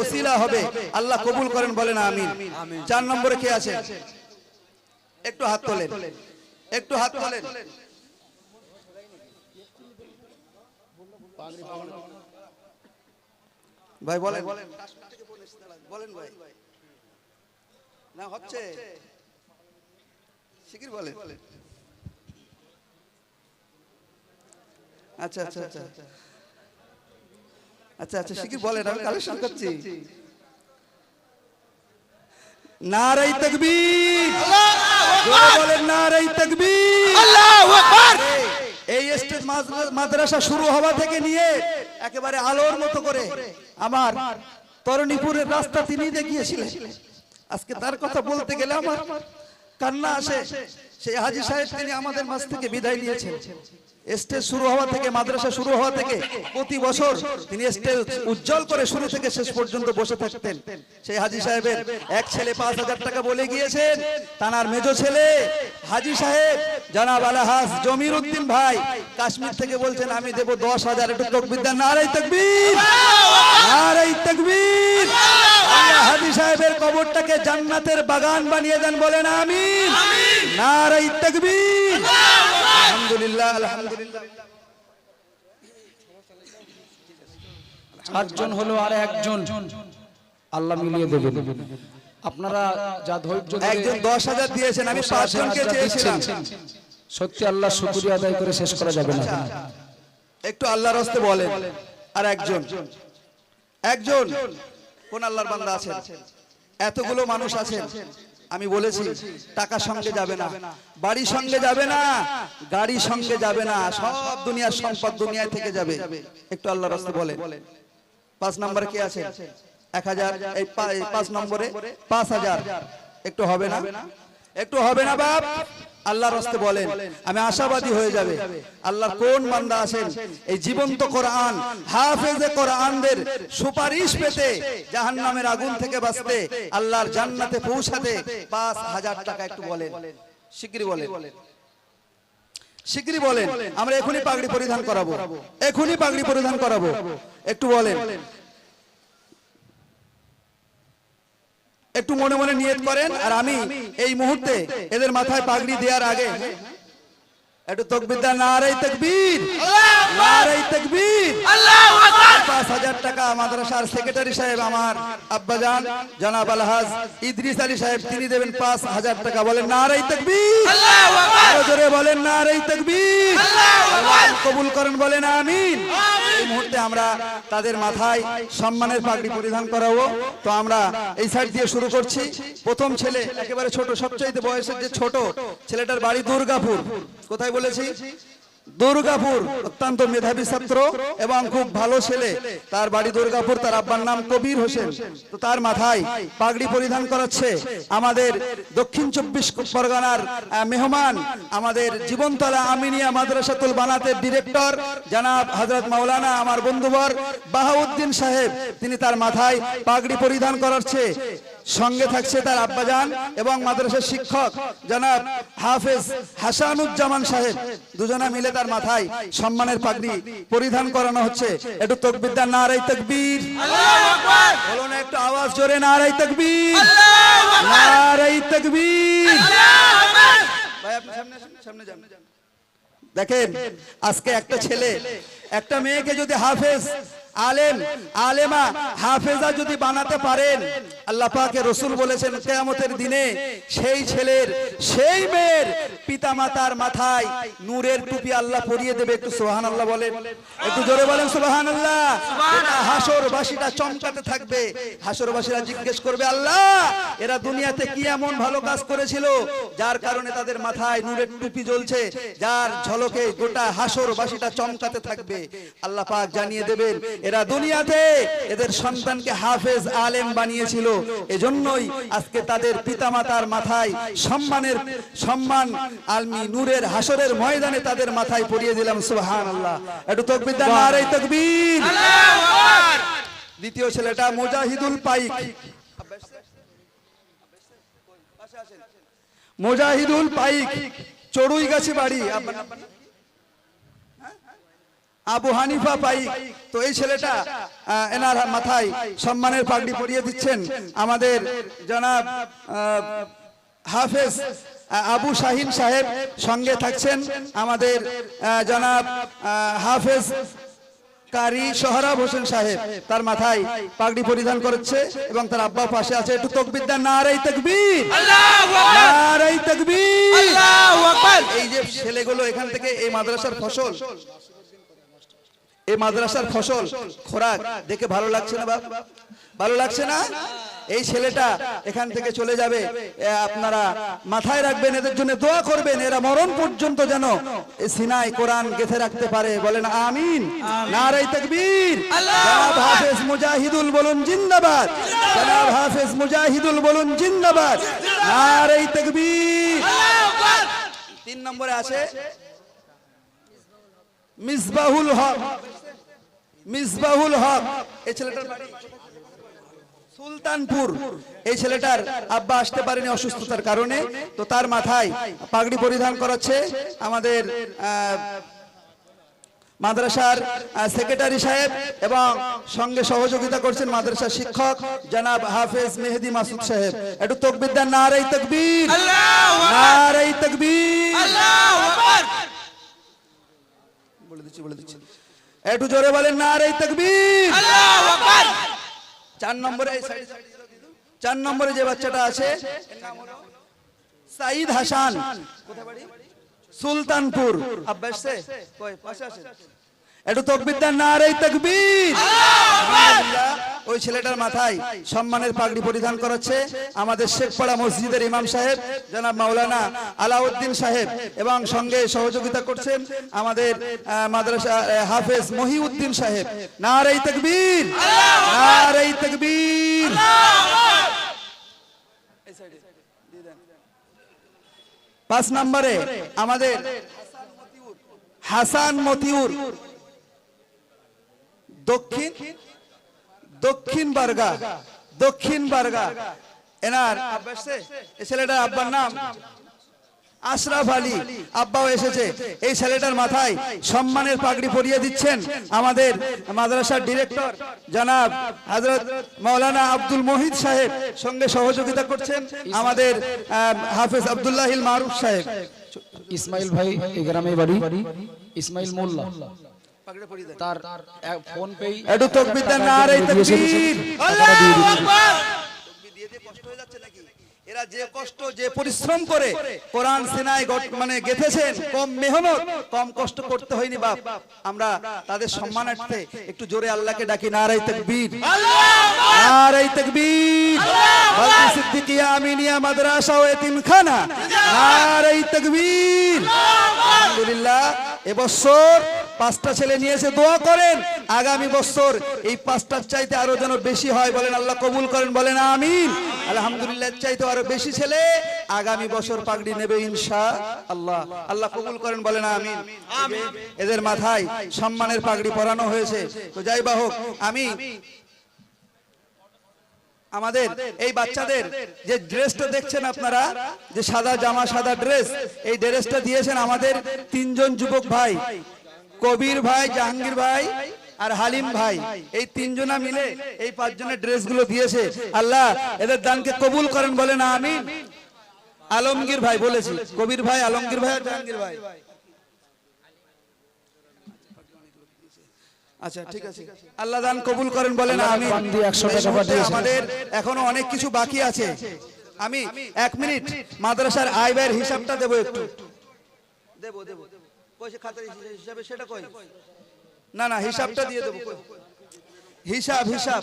ওসিলা হবে। আল্লাহ কবুল করেন, বলেন আমিন। চার নম্বরে কে আছে? একটু হাত তোলেন। একটু হাত তোলেন। ভাই, বলেন। বলেন ভাই। না, হচ্ছে। শিকির বলেন। আচ্ছা আচ্ছা আচ্ছা। আচ্ছা আচ্ছা শিকির বলেন আমি কালেকশন করছি। নারাই তকবীর। বলেন নারাই তকবীর। এই স্টেজ মাদ্রাসা শুরু হওয়া থেকে নিয়ে একেবারে আলোর মতো করে আমার তরণীপুরের রাস্তা তিনি দেখিয়েছিলেন। আজকে তার কথা বলতে গেলে আমার কান্না আসে। সেই হাজি সাহেব তিনি আমাদের মাঝ থেকে বিদায় নিয়েছেন। স্টেজ শুরু হওয়া থেকে মাদ্রাসা শুরু হওয়া থেকে প্রতি বছর তিনি স্টেজ উজ্জ্বল করে শুরু থেকে শেষ পর্যন্ত বসে থাকতেন। সেই হাজি সাহেবের এক ছেলে পাঁচ হাজার টাকা বলে গিয়েছেন। তানার মেজ ছেলে হাজি সাহেব। জানাব আলাহাস জমির উদ্দিন ভাই কাশ্মীর থেকে বলছেন আমি দেব দশ হাজার একটু তকবিদ্যা নারাই তকবীর। নারাই তকবীর। হাজি সাহেবের কবরটাকে জান্নাতের বাগান বানিয়ে দেন বলেন আমিন নারাই তকবীর। আলহামদুলিল্লাহ আলহামদুলিল্লাহ। চারজন হলো আর একজন। আল্লাহ মিলিয়ে দেবেন। আপনারা যা ধৈর্য একজন দশ হাজার দিয়েছেন আমি পাঁচজনকে চেয়েছিলাম। সত্যি আল্লাহ শুকরিয়া আদায় করে শেষ করা যাবে না। একটু আল্লাহর হস্তে বলেন। আর একজন। একজন। কোন আল্লাহর বান্দা আছেন? এতগুলো মানুষ আছেন। আমি বলেছি টাকা সঙ্গে যাবে না বাড়ি সঙ্গে যাবে না গাড়ি সঙ্গে যাবে না সব দুনিয়ার সম্পদ দুনিয়ায় থেকে যাবে। একটু আল্লাহর রাস্তা বলে পাঁচ নম্বরে কে আছে? এক হাজার এই পাঁচ নম্বরে পাঁচ হাজার। একটু হবে না? একটু হবে না বাপ? আল্লাহর হস্তে বলেন আমি আশাবাদী হয়ে যাবে। আল্লাহর কোন বান্দা আছেন? এই জীবন্ত কোরআন হাফেজে কোরআনদের সুপারিশ পেতে জাহান্নামের আগুন থেকে বাঁচতে আল্লাহর জান্নাতে পৌঁছাতে পাঁচ হাজার টাকা একটু বলেন। শিগগিরই বলেন। শিগগিরই বলেন। আমরা এখনই পাগড়ি পরিধান করাবো। এখনই পাগড়ি পরিধান করাবো। একটু বলেন। একটু মনে মনে নিয়ত করেন আর আমি এই মুহূর্তে এদের মাথায় পাগড়ি দেওয়ার আগে একটু তকবিদ্যা নারাই তকবীর নারাই তকবীর। পাঁচ হাজার টাকা মাদ্রাসার সেক্রেটারি সাহেব আমার আব্বাজান জনাব আলহাজ ইদ্রিস আলী সাহেব তিনি দেবেন পাঁচ হাজার টাকা। বলেন নারাই তকবীর। আরও জোরে বলেন নারাই তকবীর। কবুল করেন বলেন আমিন। এই মুহূর্তে আমরা তাদের মাথায় সম্মানের পাগড়ি পরিধান করাবো। তো আমরা এই সাইড দিয়ে শুরু করছি। প্রথম ছেলে, একেবারে ছোট, সবচাইতে বয়সের যে ছোট ছেলেটার বাড়ি দুর্গাপুর। কোথায় বলেছি? দুর্গাপুর, অত্যন্ত মেধাবী ছাত্র এবং খুব ভালো ছেলে। তার বাড়ি দুর্গাপুর, তার আব্বার নাম কবির হোসেন। তো তার মাথায় পাগড়ি পরিধান করাচ্ছে আমাদের দক্ষিণ চব্বিশ পরগনার মেহমান, আমাদের জীবনতলা আমিনিয়া মাদ্রাসাতুল বানাতের ডিরেক্টর, জানাব হজরত মাওলানা আমার বন্ধুবর বাহাউদ্দিন সাহেব। তিনি তার মাথায় পাগড়ি পরিধান করাচ্ছে। সঙ্গে থাকছে তার আব্বাজান এবং মাদ্রাসার শিক্ষক জনাব হাফেজ হাসানুজ্জামান সাহেব। দুজনা মিলে তার মাথায় সম্মানের পাগড়ি পরিধান করানো হচ্ছে। একটু তকবিদ্যা নারাই তকবীর। বলো একটু আওয়াজ জোরে নারাই তকবীর। নারাই তকবীর। ভাই, আপনি সামনে সামনে যান। দেখেন, আজকে একটা ছেলে একটা মেয়েকে যদি হাফেজ, আলেম, আলেমা, হাফেজা যদি বানাতে পারেন, আল্লাহ পাকে রসুল বলেছেন, কেয়ামতের দিনে সেই ছেলের, সেই মেয়ের পিতা মাতার মাথায় নূরের টুপি আল্লাহ পরিয়ে দেবে, একটু সোহান আল্লাহ বলেন। একটু জোরে বলেন সোহান আল্লাহ হাসর বাসীটা চমকাতে থাকবে। হাসর বাসীরা জিজ্ঞেস করবে, আল্লাহ, এরা দুনিয়াতে কি এমন ভালো কাজ করেছিল? যার কারণে তাদের মাথায় নূরের টুপি জ্বলছে, যার ঝলকে গোটা হাসর বাসীটা চমকাতে থাকবে। আল্লাহ পাক জানিয়ে দেবেন এরা দুনিয়াতে এদের সন্তানকে হাফেজ আলেম বানিয়েছিল। এজন্যই আজকে তাদের পিতামাতার মাথায় সম্মানের সম্মান আলমি নূরের হাসরের ময়দানে তাদের মাথায় পরিয়ে দিলাম সুবহান আল্লাহ একটু তকবির দেন নারে তকবীর। দ্বিতীয় ছেলেটা মুজাহিদুল পাইক। মুজাহিদুল পাইক চড়ুই গাছে বাড়ি। আপনার? আবু হানিফা পাই। তো এই ছেলেটা এনার মাথায় সম্মানের পাগড়ি পরিয়ে দিচ্ছেন আমাদের জনাব হাফেজ আবু শাহিন সাহেব সঙ্গে থাকছেন আমাদের জনাব হাফেজ কারি সোহরাব হোসেন সাহেব। তার মাথায় পাগড়ি পরিধান করেছে এবং তার আব্বা পাশে আছে। একটু তকবিদ্যা নারাই তকবীর। নারাই তকবীর। এই যে ছেলেগুলো এখান থেকে এই মাদ্রাসার ফসল এই মাদ্রাসার ফসল খোরাক দেখে ভালো লাগছে না বাপ? ভালো লাগছে না? এই ছেলেটা এখান থেকে চলে যাবে। আপনারা মাথায় রাখবেন এদের জন্য দোয়া করবেন এরা মরণ পর্যন্ত যেন সিনাই কোরআন গেথে রাখতে পারে। বলেন আমিন। নারাই তাকবীর। জনাব হাফেজ মুজাহিদুল বলুন জিন্দাবাদ। জনাব হাফেজ মুজাহিদুল বলুন জিন্দাবাদ। নারাই তাকবীর। তিন নম্বরে আছে মিসবাহুল হক মিসবাহুল হক। এই ছেলেটার বাড়ি সুলতানপুর। এই ছেলেটার আব্বা আসতে পারেনি অসুস্থতার কারণে তো তার মাথায় পাগড়ি পরিধান করাচ্ছে আমাদের মাদ্রাসার সেক্রেটারি সাহেব এবং সঙ্গে সহযোগিতা করছেন মাদ্রাসার শিক্ষক জনাব হাফেজ মেহেদি মাসুদ সাহেব। একটু তকবিদ্যা নারাই তকবীর। নারাই তকবীর। দিচ্ছি বলে দিচ্ছি একটু জোরে বলেন না রে তকবীর। চার নম্বরে এই সাইড। চার নম্বরে যে বাচ্চাটা আছে এর নাম হলো সাইদ হাসান। সুলতানপুর। আব্বাসে কই পাশে আছে? একটু তকবিদ্যার নারাই তকবীর। আলহামদুলিল্লাহ, ওই ছেলেটার মাথায় সম্মানের পাগড়ি পরিধান করাচ্ছে আমাদের শেখপাড়া মসজিদের ইমাম সাহেব, জনাব মাওলানা আলাউদ্দিন সাহেব। এবং সঙ্গে সহযোগিতা করছেন আমাদের মাদ্রাসা হাফেজ মহিউদ্দিন সাহেব। নারাই তকবীর! নারাই তকবীর! পাঁচ নম্বরে আমাদের হাসান মতিউর। দক্ষিণ দক্ষিণ বারগা দক্ষিণ বারগা। এনার ছেলেটার আব্বার নাম আশরাফ আলী। আব্বাও এসেছে। এই ছেলেটার মাথায় সম্মানের পাগড়ি পরিয়ে দিচ্ছেন আমাদের মাদ্রাসার ডিরেক্টর জনাব হযরত মাওলানা আব্দুল মোহিত সাহেব সঙ্গে সহযোগিতা করছেন আমাদের হাফেজ আব্দুল্লাহিল মারুফ সাহেব। ইসমাইল ভাই গ্রামে বাড়ি, ইসমাইল মোল্লা। পাগড়ি পরিয়ে দেন। তার ফোন পেই। একটু তকবির দেন না আর এই তকবির তকবির দিয়ে দিয়ে কষ্ট হয়ে যাচ্ছে নাকি? এরা যে কষ্ট যে পরিশ্রম করে কোরআন সিনায় মানে গেথেছেন কম মেহনত কম কষ্ট করতে হয়নি বাপ। আমরা তাদের সম্মানার্থে একটু জোরে আল্লাহকে ডাকি নারাই তকবীর। নারাই তকবীর। বালতি সিদ্দিকিয়া আমিনিয়া মাদ্রাসা ও এতিমখানা। নারাই তকবীর। আলহামদুলিল্লাহ এবছর পাঁচটা ছেলে নিয়েছে দোয়া করেন। আগামী বছর এই পাঁচটার চাইতে আরও যেন বেশি হয় বলেন আল্লাহ কবুল করেন বলেন আমিন। আলহামদুলিল্লাহ চাইতে আরও বেশি ছেলে আগামী বছর পাগড়ি নেবে ইনশা আল্লাহ। আল্লাহ কবুল করেন বলেন আমিন। এদের মাথায় সম্মানের পাগড়ি পরানো হয়েছে। তো যাই বা হোক আমি আমাদের এই বাচ্চাদের যে ড্রেসটা দেখছেন আপনারা যে সাদা জামা সাদা ড্রেস এই ড্রেসটা দিয়েছেন আমাদের তিনজন যুবক ভাই। কবির ভাই জাহাঙ্গীর ভাই আর হালিম ভাই এই তিনজনা মিলে এই পাঁচজনের ড্রেসগুলো দিয়েছে। আল্লাহ এদের দানকে কবুল করেন বলে না আমি আলমগীর ভাই বলেছি। কবির ভাই আলমগীর ভাই আর জাহাঙ্গীর ভাই। আচ্ছা ঠিক আছে। আল্লাহ দান কবুল করেন বলেন আমি পান দিয়ে 100 টাকা পাঠিয়েছেন। আমাদের এখনও অনেক কিছু বাকি আছে। আমি এক মিনিট মাদ্রাসার আয় ব্যয়ের হিসাবটা দেবো একটু। দেবো দেবো। খাতার হিসাবে সেটা কই? না না হিসাবটা দিয়ে দেবো হিসাব হিসাব।